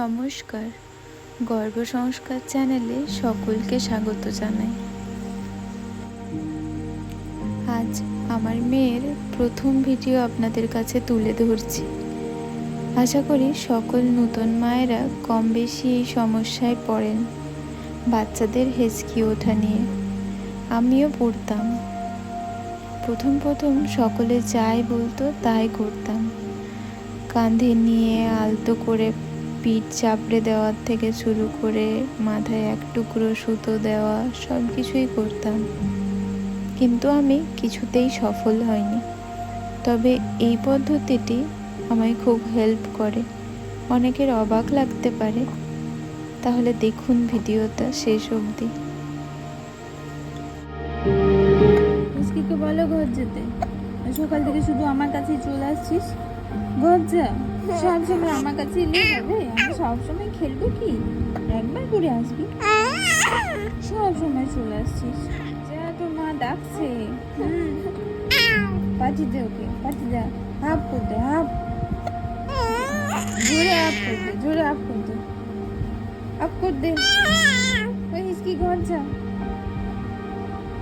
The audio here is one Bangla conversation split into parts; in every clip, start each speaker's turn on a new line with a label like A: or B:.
A: নমস্কার। গর্ভ সংস্কার চ্যানেলে সকলকে স্বাগত জানাই। আজ আমার মেয়ের প্রথম ভিডিও আপনাদের কাছে তুলে ধরছি। আশা করি সকল নূতন মায়েরা কম বেশি এই সমস্যায় পড়েন। বাচ্চাদের হেঁচকি ওঠা নিয়ে। আমিও পড়তাম। প্রথম প্রথম সকলে যাই বলতো তাই করতাম। কাঁধে নিয়ে আলতো করে পিঠ চাপড়ে দেওয়ার থেকে শুরু করে মাথায় এক টুকরো সুতো দেওয়া সব কিছুই করতাম। কিন্তু আমি কিছুতেই সফল হয়নি তবে এই পদ্ধতিটি আমায় খুব হেল্প করে। অনেকের অবাক লাগতে পারে। তাহলে দেখুন ভিডিওটা শেষ অবধি।
B: বলো ঘর যেতে সকাল থেকে শুধু আমার কাছেই চলে আসছিস? ঘর যা সব সময় আমার কাছে এলে হবে আমি সব সময় খেলব কি? একবার করে আসবি? সব সময় চলে আসছিস। যা তোর মা ডাকছে। হুম। পাঠি দে ওকে পাঠি দে। হাফ করতে হাফ। জোরে আপ করতে জোরে আপ করতে আপ কর দে। ওই হিসকি ঘর যা।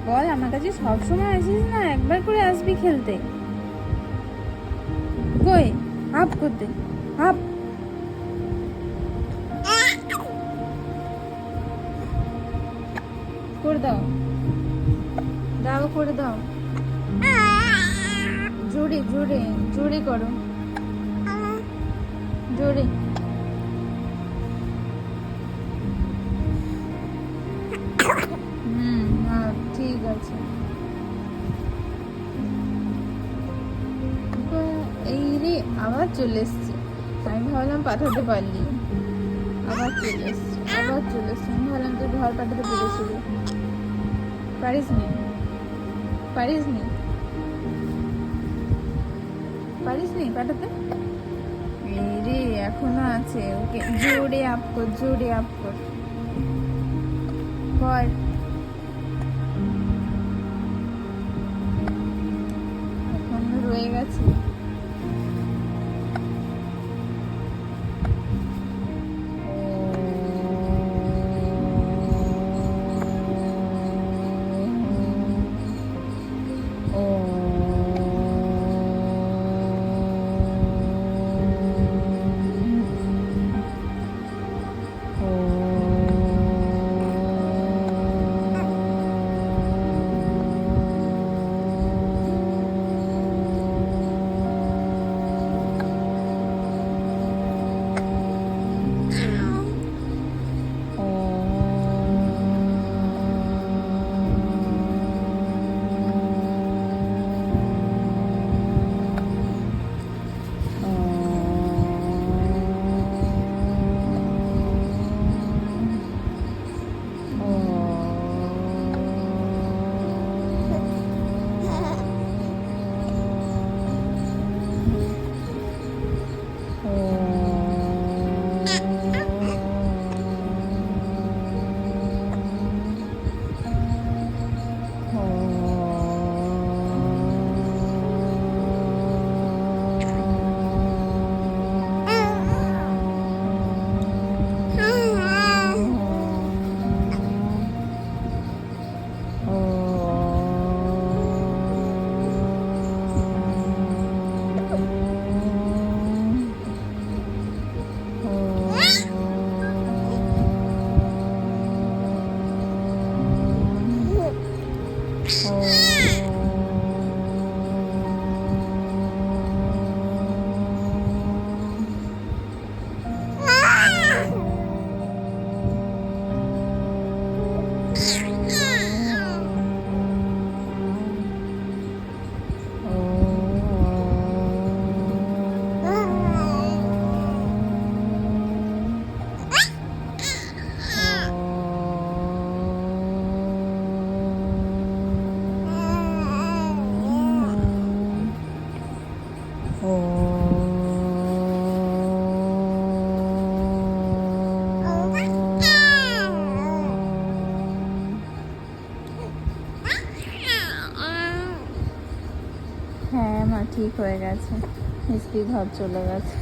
B: বল, আমার কাছে সব সময় আসিস না? একবার করে আসবি খেলতে। কই? হাফ করতে হাফ করে দাও। দাও করে দাও। জোরে জোরে জোরে করো। জোরে। আবার চলে এসছে। আমি ভাবলাম পাঠাতে পারলি। আবার চলে এসছে। আবার চলে এসছে। আমি ভাবলাম তুই ঘর পাঠাতে পেরেছিলি পারিস নি? পারিস নি? পারিস নি পাঠাতে? রে এখনও আছে। ওকে, জোরে আপ কর, জোরে আপ কর। কর ঠিক হয়ে গেছে? মিষ্টি ঘর চলে গেছে।